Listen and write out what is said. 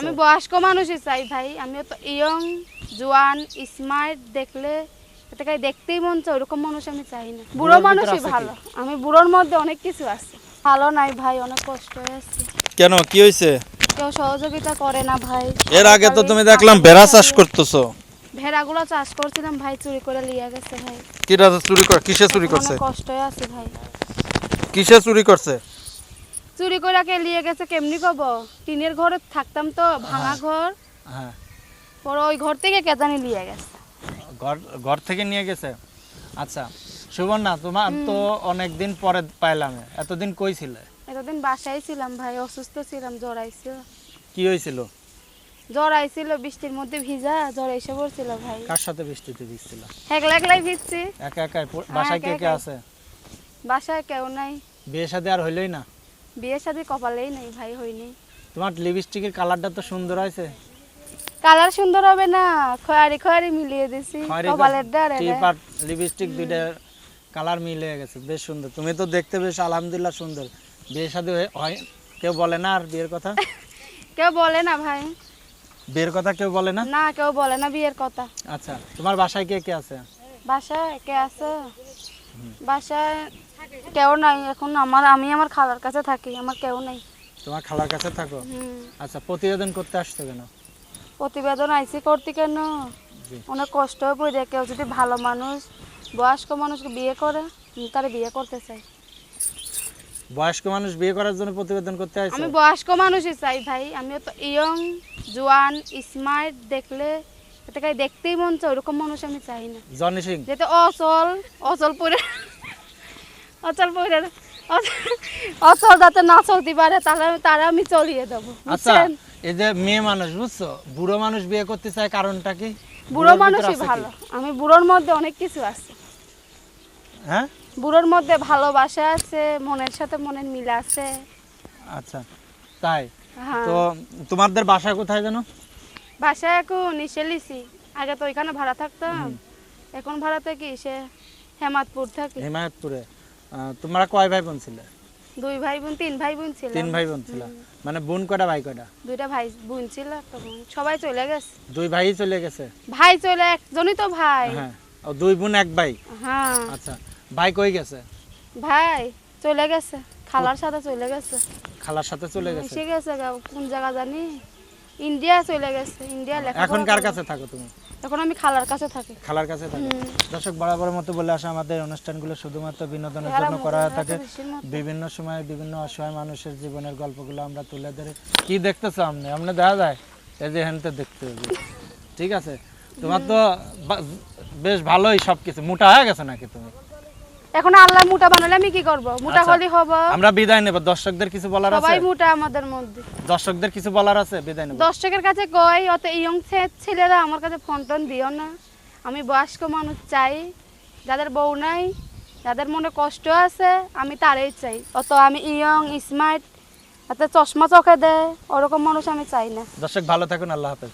আমি বয়স্ক মানুষই চাই ভাই। আমি তো ইয়ং জোয়ান স্মার্ট দেখলে এটাকে দেখতেই মন চায় ওরকম মানুষ আমি চাই না। বুড়ো মানুষই ভালো। আমি বুড়োর মধ্যে অনেক কিছু আছে। ভালো নাই ভাই অনেক কষ্ট হয়ে আছে। কেন? কি হয়েছে কেউ সহযোগিতা করে না ভাই। এর আগে তো তুমি দেখলাম ভেড়া চাষ করতেছো। ভেড়াগুলো চাষ করছিলাম ভাই চুরি করে লিয়ে গেছে ভাই। কিরা চুরি করে কিসে চুরি করছে? কষ্ট আছে ভাই। কিসে চুরি করছে? চুরি করে কে লিয়ে গেছে কেমনি কব? টিনের ঘরে থাকতাম তো ভাঙা ঘর। হ্যাঁ। পরে ওই ঘর থেকে কে জানি লিয়ে গেছে। ঘর ঘর থেকে নিয়ে গেছে? আচ্ছা সুবর্ণা তোমার তো অনেক দিন পরে পাইলাম। এতদিন কই ছিলে? এতদিন বাসায় ছিলাম ভাই অসুস্থ ছিলাম জ্বর আইছিল। কি হয়েছিল জ্বর আইছিল বৃষ্টির মধ্যে ভিজা জ্বর এসে পড়ছিল ভাই। কার সাথে বৃষ্টিতে ভিজছিল? একলা একলাই ভিজছি। একা একাই? বাসায় কে কে আছে? বাসায় কেউ নাই। বিয়ে শাদী আর হইলই না? বিয়ের সাথে কপালেই নেই ভাই হয়নি। তোমার লিপস্টিকের কালারটা তো সুন্দর হয়েছে। কালার সুন্দর হবে না খয়ারি খয়ারি মিলিয়ে দিছি কপালের ডারে টিপ লিপস্টিক দুইটা কালার মিলে গেছে বেশ সুন্দর। তুমি তো দেখতে বেশ আলহামদুলিল্লাহ সুন্দর। বিয়ে শাদী হয়ে- হয় কেউ বলে না আর বিয়ের কথা? কেউ বলে না ভাই। বিয়ের কথা কেউ বলে না? না কেউ বলে না বিয়ের কথা। আচ্ছা তোমার বাসায় কে কে আছে? বাসায় কে আছে? বাসায় কেউ নাই এখন আমার আমি আমার খালার কাছে থাকি আমার কেউ নাই। তোমার খালার কাছে থাকো? আচ্ছা প্রতিবেদন করতে আসছো কেন? প্রতিবেদন আইসি করতে কেন? অনেক কষ্ট হয়ে পড়ে কেউ যদি ভালো মানুষ বয়স্ক মানুষকে বিয়ে করে তারা বিয়ে করতে চাই। বয়স্ক মানুষ বিয়ে করার জন্য প্রতিবেদন করতে আসছো আমি বয়স্ক মানুষই চাই ভাই আমি তো ইয়ং জোয়ান স্মার্ট দেখলে এটাকে দেখতেই মন চায় ওরকম মানুষ আমি চাই না। জনি সিং যেতে অচল অচল পরে অচল অচল যাতে না চলতে পারে তারা আমি চলিয়ে দেবো আচ্ছা এই যে মেয়ে মানুষ বুঝছ? বুড়ো মানুষ বিয়ে করতে চায় কারণটা কি? বুড়ো মানুষই ভালো। আমি বুড়োর মধ্যে অনেক কিছু আছে। হ্যাঁ? বুড়োর মধ্যে ভালোবাসা আছে মনের সাথে মনের মিল আছে। আচ্ছা তাই? হ্যাঁ। তো তোমাদের বাসা কোথায় জানো বাসায় এখন এসে লিছি আগে তো ওইখানে ভাড়া থাকতাম। এখন ভাড়াতে কি সে হেমাদপুর থাকি। হিমায়তপুরে। তোমরা কয় ভাই বোন ছিলে? দুই ভাই বোন তিন ভাই বোন ছিল তিন ভাই বোন ছিল মানে বোন কয়টা ভাই কয়টা? দুইটা ভাই বোন ছিল সবাই চলে গেছে। দুই ভাই চলে গেছে? ভাই চলে একজনই তো ভাই। হ্যাঁ ও দুই বোন এক ভাই? হ্যাঁ। আচ্ছা ভাই কই গেছে? ভাই চলে গেছে খালার সাথে চলে গেছে। খালার সাথে চলে গেছে? এসে গেছে গা, কোন জায়গা জানি? ইন্ডিয়া চলে গেছে ইন্ডিয়া লেখা এখন কার। কাছে থাকো তুমি? এখন আমি খালার কাছে থাকি। খালার কাছে থাকি। দর্শক বরাবরের মতো বলে আসা আমাদের অনুষ্ঠানগুলো শুধুমাত্র বিনোদনের জন্য করা হয়ে থাকে। বিভিন্ন সময় বিভিন্ন অসহায় মানুষের জীবনের গল্পগুলো আমরা তুলে ধরে। কি দেখতেছো আপনি? আপনি দেখা যায়? এই যে হেনতে দেখতে হবে। ঠিক আছে? তোমার তো বেশ ভালোই সব কিছু মোটা হয়ে গেছে নাকি তুমি? এখন আল্লাহ মোটা বানালে আমি কি করব? মোটা আচ্ছা। হলে হব। আমরা বিদায় নেব। দর্শকদের কিছু বলার আছে? সবাই মোটা আমাদের মধ্যে। দর্শকদের কিছু বলার আছে? বিদায় নেব। দর্শকের কাছে কই অত ইয়ং ছেলেরা আমার কাছে ফোন টোন দিও না। আমি বয়স্ক মানুষ চাই যাদের বউ নাই যাদের মনে কষ্ট আছে আমি তারাই চাই। অত আমি ইয়ং স্মার্ট হাতে চশমা চোখে দেয় ওরকম মানুষ আমি চাই না। দর্শক ভালো থাকুন আল্লাহ হাফেজ।